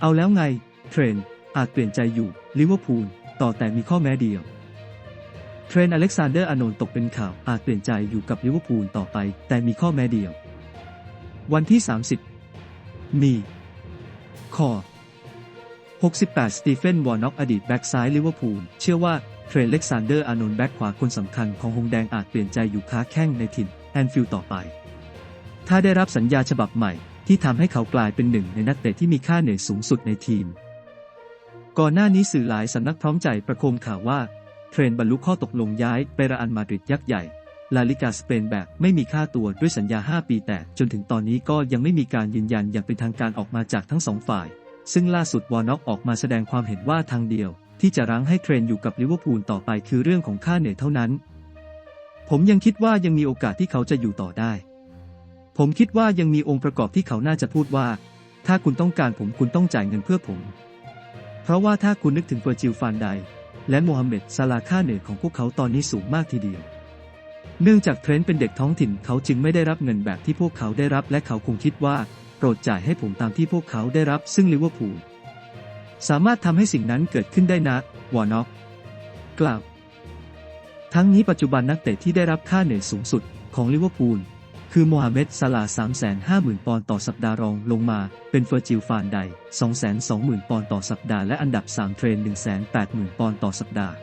เอาแล้วไง เทรนต์อาจเปลี่ยนใจอยู่ลิเวอร์พูลต่อแต่มีข้อแม้เดียว เทรนต์อเล็กซานเดอร์อานนท์ตกเป็นข่าวอาจเปลี่ยนใจอยู่กับลิเวอร์พูลต่อไป แต่มีข้อแม้เดียว วันที่ 30 มีข้อ68 สตีเฟน วอร์น็อก อดีตแบ็กซ้ายลิเวอร์พูล เชื่อว่า เทรนต์อเล็กซานเดอร์ อานนท์ แบ็กขวาคนสำคัญของหงแดงอาจเปลี่ยนใจอยู่ค้าแข้งในถิ่นแอนฟิลด์ต่อไป ถ้าได้รับสัญญาฉบับใหม่ ที่ทำให้เขากลายเป็นหนึ่งในนักเตะที่มีค่าเหนื่อยสูงสุดในทีม ก่อนหน้านี้สื่อหลายสำนักพร้อมใจประโคมข่าวว่า เทรนบรรลุข้อตกลงย้ายไปรอันมาดริดยักษ์ใหญ่ลาลิกาสเปนแบบไม่มีค่าตัวด้วยสัญญา 5 ปีแต่จนถึงตอนนี้ก็ยังไม่มีการยืนยันอย่างเป็นทางการออกมาจากทั้งสองฝ่าย ซึ่งล่าสุดวอร์น็อกออกมาแสดงความเห็นว่าทางเดียว ที่จะรั้งให้เทรนอยู่กับลิเวอร์พูลต่อไปคือเรื่องของค่าเหนื่อยเท่านั้น ผมยังคิดว่ายังมีโอกาสที่เขาจะอยู่ต่อได้ ผมคิดว่ายังมีองค์ประกอบที่เขาน่าจะพูดว่า ถ้าคุณต้องการผมคุณต้องจ่ายเงินเพื่อผม เพราะว่าถ้าคุณนึกถึงเฟอร์จิลฟานได และโมฮัมเหม็ดซาลาค่าเหนื่อยของพวกเขาตอนนี้สูงมากทีเดียว เนื่องจากเทรนต์เป็นเด็กท้องถิ่นเขาจึงไม่ได้รับเงินแบบที่พวกเขาได้รับ และเขาคงคิดว่า โปรดจ่ายให้ผมตามที่พวกเขาได้รับ ซึ่งลิเวอร์พูลสามารถทำให้สิ่งนั้นเกิดขึ้นได้นะวอร์น็อกกล่าว ทั้งนี้ปัจจุบันนักเตะที่ได้รับค่าเหนื่อยสูงสุดของลิเวอร์พูล คือโมฮัมเหม็ดซาลา350,000 ปอนด์ต่อสัปดาห์รองลงมา เป็นเฟอร์จิลฟานได220,000 ปอนด์ต่อสัปดาห์และอันดับ 3 เทรน 180,000 ปอนด์ต่อสัปดาห์